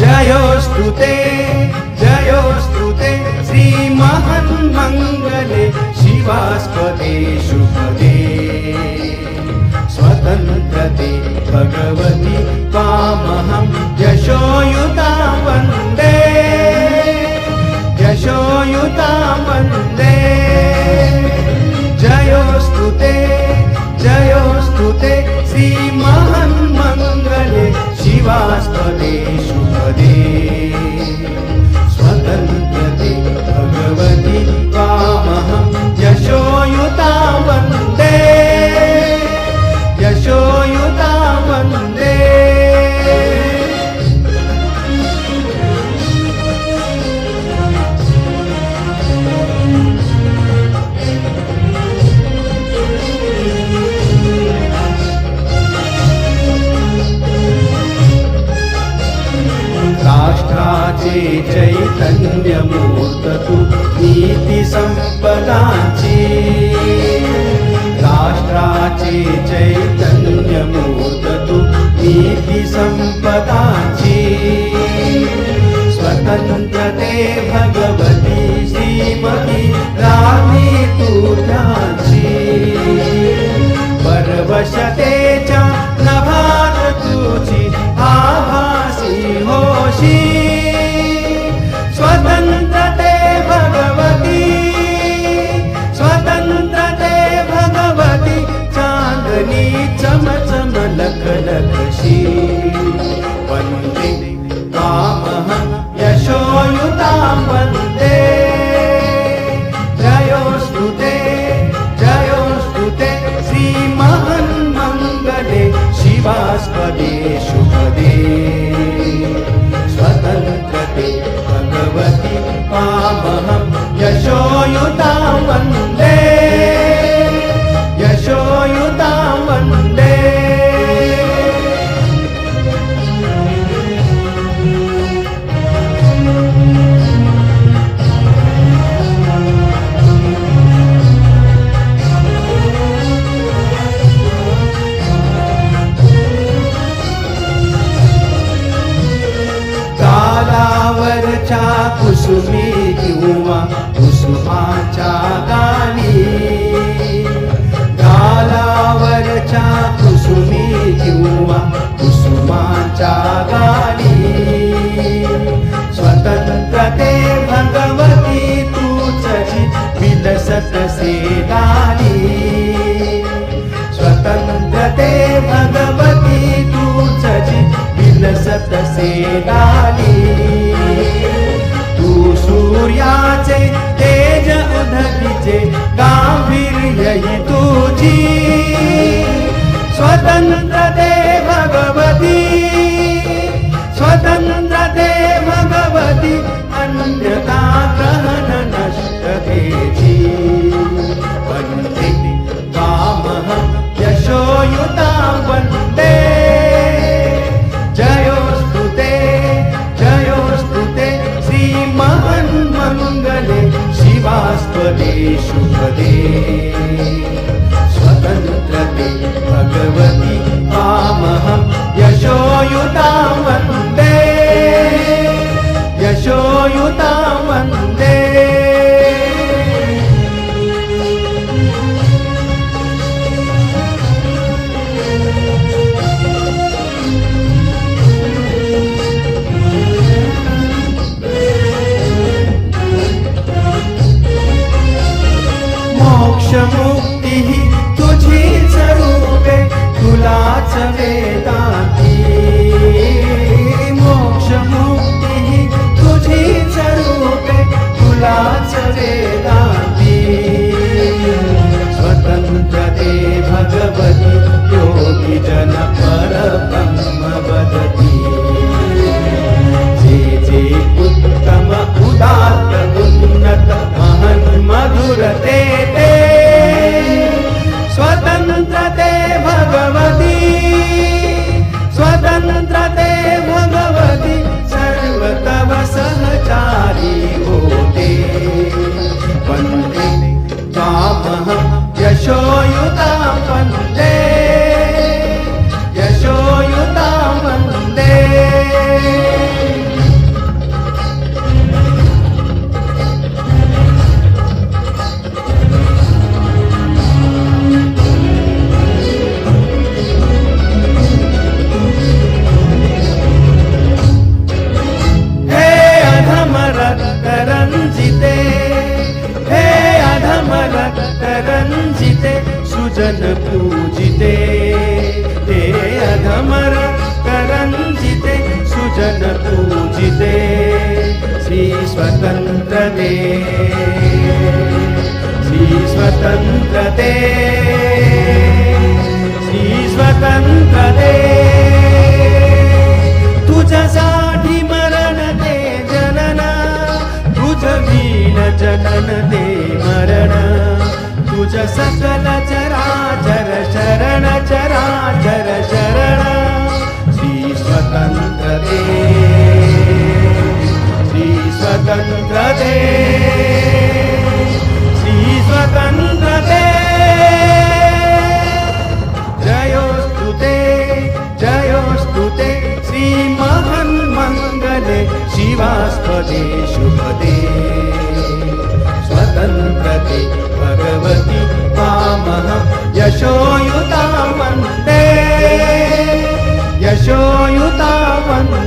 जयोऽस्तु ते जयोऽस्तु ते श्रीमहन्मङ्गले शिवास्पदे शुभदे भगवति त्वामहं यशोयुतां वन्दे। यशोयुतां वन्दे శ్రీ చైతన్యమూర్తకు నీతి సంపదాంచి. రాష్ట్రాచి చైతన్యమూర్తకు నీతి సంపదాంచి. స్వతంత్ర कुसुमाच्या कुसुमी किंवा कुसुमाच्या गाणी. गालावरच्या कुसुमी किंवा कुसुमाच्या गाणी. स्वतंत्र ते भगवती तुझी विलसत सेनानी. स्वतंत्र ते भगवती तुझी विलसत सेनानी. सूर्याचे तेज उधकीचे गांभीर्य ही तुझी स्वतंत्रते मोक्षमुक्तिः तुझीच रूपे तुलाच वेदा जन पूजिते। ते अधमर करञ्जिते सुजन पूजिते। श्री स्वतन्त्रते श्री स्वतन्त्रते श्री स्वतन्त्रते तुज साठि मरणते जन तुज वीण जनन ते मरण। तुझ सकल चराचर शरण चराचर शरण। श्री स्वतन्त्रते श्री स्वतन्त्रते श्री स्वतन्त्रते जयोस्तु ते जयोस्तु ते श्रीमहन्मङ्गले शिवास्पदे शुभदे सन्पति भगवति वामः यशोयुता वन्दे यशोयुता वन्